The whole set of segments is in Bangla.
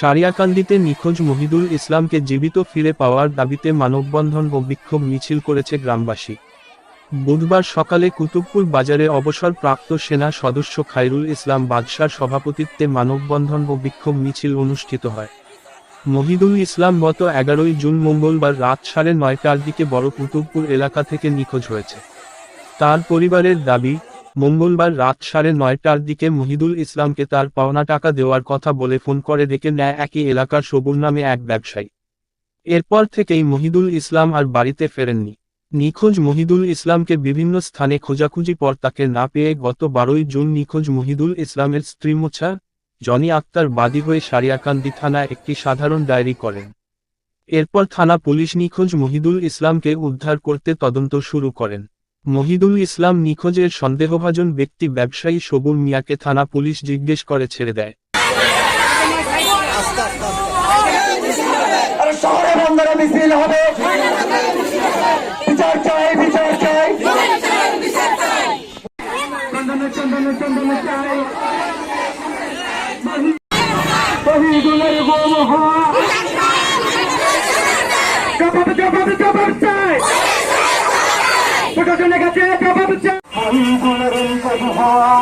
সারিয়াকান্দিতে নিখোঁজ মহিদুল ইসলামকে জীবিত ফিরে পাওয়ার দাবিতে মানববন্ধন ও বিক্ষোভ মিছিল করেছে গ্রামবাসী। বুধবার সকালে কুতুবপুর বাজারে অবসর অবসরপ্রাপ্ত সেনা সদস্য খায়রুল ইসলাম বাদশার সভাপতিত্বে মানববন্ধন ও বিক্ষোভ মিছিল অনুষ্ঠিত হয়। মহিদুল ইসলাম গত এগারোই জুন মঙ্গলবার রাত সাড়ে নয়টার দিকে বড় কুতুবপুর এলাকা থেকে নিখোঁজ হয়েছে। তার পরিবারের দাবি মঙ্গলবার রাত সাড়ে নয়টার দিকে মহিদুল ইসলামকে তার পাওনা টাকা দেওয়ার কথা বলে ফোন করে ডেকে নেয় একই এলাকার সবুর নামে এক ব্যবসায়ী। এরপর থেকেই মহিদুল ইসলাম আর বাড়িতে ফেরেননি। নিখোঁজ মহিদুল ইসলামকে বিভিন্ন স্থানে খোঁজাখুঁজি পর তাকে না পেয়ে গত বারোই জুন নিখোঁজ মহিদুল ইসলামের স্ত্রী মোছা, জনি আক্তার বাদী হয়ে সারিয়াকান্দি থানায় একটি সাধারণ ডায়েরি করেন। এরপর থানা পুলিশ নিখোঁজ মহিদুল ইসলামকে উদ্ধার করতে তদন্ত শুরু করেন। মহিদুল ইসলাম নিখোঁজের সন্দেহভাজন ব্যক্তি ব্যবসায়ী সবুর মিয়াকে থানা পুলিশ জিজ্ঞেস করে ছেড়ে দেয়। হবে। প্রশাসনের কাছে হওয়া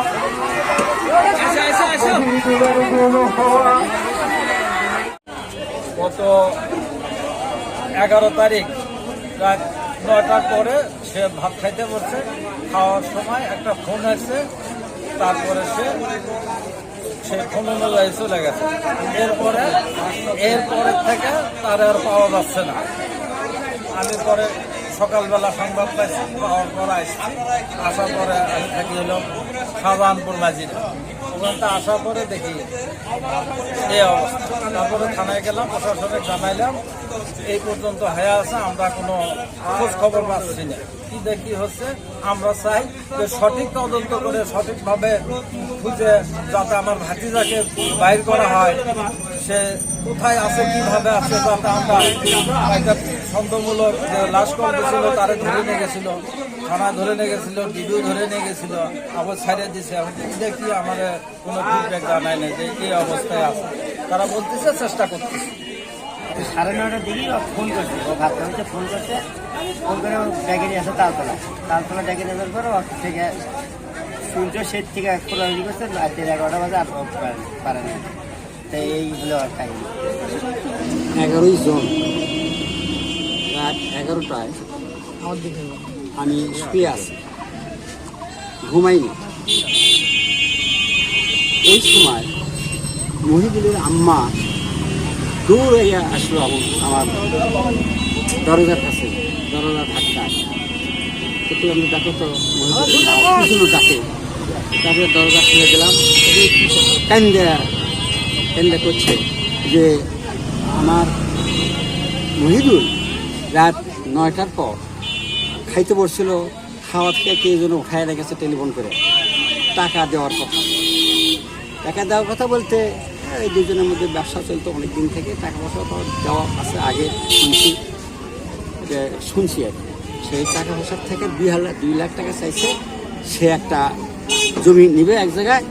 গত এগারো তারিখ রাত নয়টার পরে সে ভাত খাইতে বসছে। খাওয়ার সময় একটা ফোন আসছে, তারপরে সে সে ফোন অনুযায়ী চলে গেছে। এরপরে এরপরে থেকে তার আর পাওয়া যাচ্ছে না। আমি পরে সকালবেলা সংবাদ পাইছি, পাওয়ার পরে আসছি। আসার পরে থাকি হলো শাহজাহানপুর মাঝিরে ওখানটা আসার পরে দেখি এই অবস্থা। তারপরে থানায় গেলাম, প্রশাসনে জানাইলাম, এই পর্যন্ত হয়ে আছে, আমরা কোনো খোঁজ খবর পাচ্ছি না। কি দেখি হচ্ছে, আমরা চাই যে সঠিক তদন্ত করে সঠিকভাবে খুঁজে যাতে আমার ভাতিজাকে বাইর করা হয়। সে কোথায় আছে, কীভাবে আছে যাতে আমরা একটা ছন্দমূলক যে লাশ কল গেছিল তারে ধরে নিয়ে গেছিল, থানায় ধরে নিয়ে গেছিল ডিবিও ধরে নিয়ে গেছিল, আবার ছাড়িয়ে দিছে। এখন দেখি আমার কোনো ফিডব্যাক জানায় না যে এই অবস্থায় আছে। তারা বলতেছে, চেষ্টা করতেছে। সাড়ে নয়টার দিকেই ফোন করছে। ও ভাত হচ্ছে ফোন করছে। ফোন করে ও ডেকে নিয়ে আসে তালতলা। তালতলা ডেকে নিয়ে যাওয়ার পরে ওর থেকে সূর্য সেট থেকে খোলাখুলি করছে রাতের এগারোটা বাজে, আর পারে- না। এই এগারোই এগারোটায় আমি ঘুমাইনি। এই সময় মহিদুলের আম্মা দৌড়ে আসলো আমার দরজার কাছে দরজা ধাক্কায়। আমি দেখো তো মহিদুল ডাকে। তারপরে দরজা খুলে দিলাম। কান্দা করছে যে আমার মহিদুল রাত নয়টার পর খাইতে বসছিল খাওয়া থেকে কে যেন উঠায় রেখেছে টেলিফোন করে টাকা দেওয়ার কথা। টাকা দেওয়ার কথা বলতে, এই দুজনের মধ্যে ব্যবসা চলতো অনেক দিন থেকে, টাকা পয়সা তো দেওয়া আছে আগে শুনছি, যে শুনছি আর। সেই টাকা পয়সার থেকে দুই হাজার দুই লাখ টাকা চাইছে, সে একটা জমি নিবে এক জায়গায়,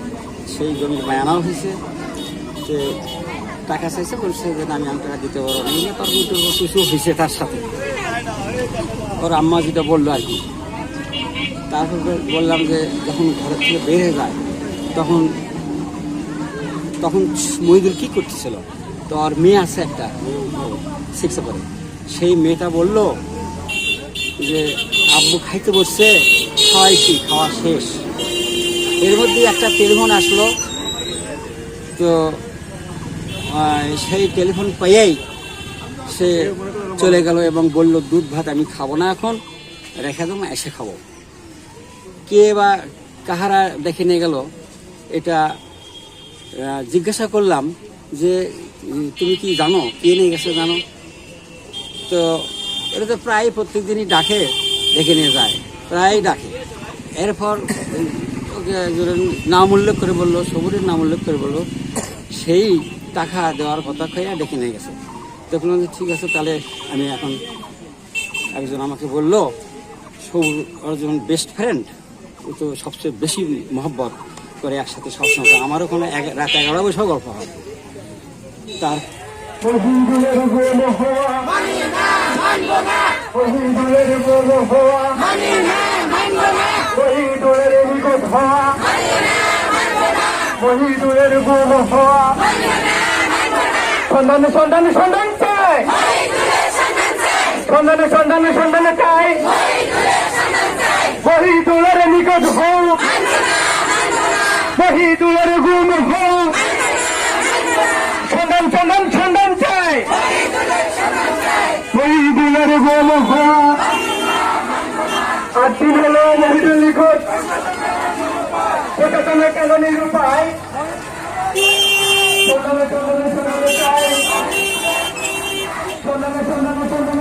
সেই জমির বায়ানাও হয়েছে যে টাকা চাইছে, বলছে যে আমি আমি টাকা দিতে পারব না। তার উল্টো কিছু হয়েছে তার সাথে। ওর আম্মা যেটা বলল আর কি। তারপর বললাম যে, যখন ঘরের থেকে হয়ে যায়, তখন তখন মহিদুল কি করতেছিল? তো আর মেয়ে আছে একটা সিক্সে পরে সেই মেয়েটা বলল যে, আব্বু খাইতে বসছে খাওয়াইছি খাওয়া শেষ। এর মধ্যে একটা টেলিফোন আসলো। তো সেই টেলিফোন পেয়েই সে চলে গেল এবং বলল, দুধ ভাত আমি খাব না এখন, রেখে দেবো এসে খাব। কে বা কাহারা দেখে নিয়ে গেল, এটা জিজ্ঞাসা করলাম যে, তুমি কি জানো? কে নিয়ে গেছে জানো? তো এটা তো প্রায় প্রত্যেক দিনই ডাকে ডেকে নিয়ে যায়, প্রায় ডাকে। এরপর নাম উল্লেখ করে বলল, সবুরের নাম উল্লেখ করে বলল, সেই টাকা দেওয়ার কথা খাইয়া ডেকে নিয়ে গেছে। তো বললাম যে ঠিক আছে, তাহলে আমি এখন একজন আমাকে বলল সবুর একজন বেস্ট ফ্রেন্ড ও তো সবচেয়ে বেশি মহব্বত করে একসাথে সবসময়। আমারও কোনো রাত এগারো বসেও গল্প হয় তার শহীদুলের গোল হওয়া সন্ধানে সন্ধানে সন্ধান চাই। সন্ধানে সন্ধানে সন্ধানে চাই। শহীদুলের নিকট হোক। শহীদুলের গুণ হোক। সন্ধান সন্ধান সন্ধান চাই। শহীদুলের গোল হওয়া আর দিন হলো মহিদুল নিখোঁজ প্রশাসনের কেন নিরুপায়? どうぞ。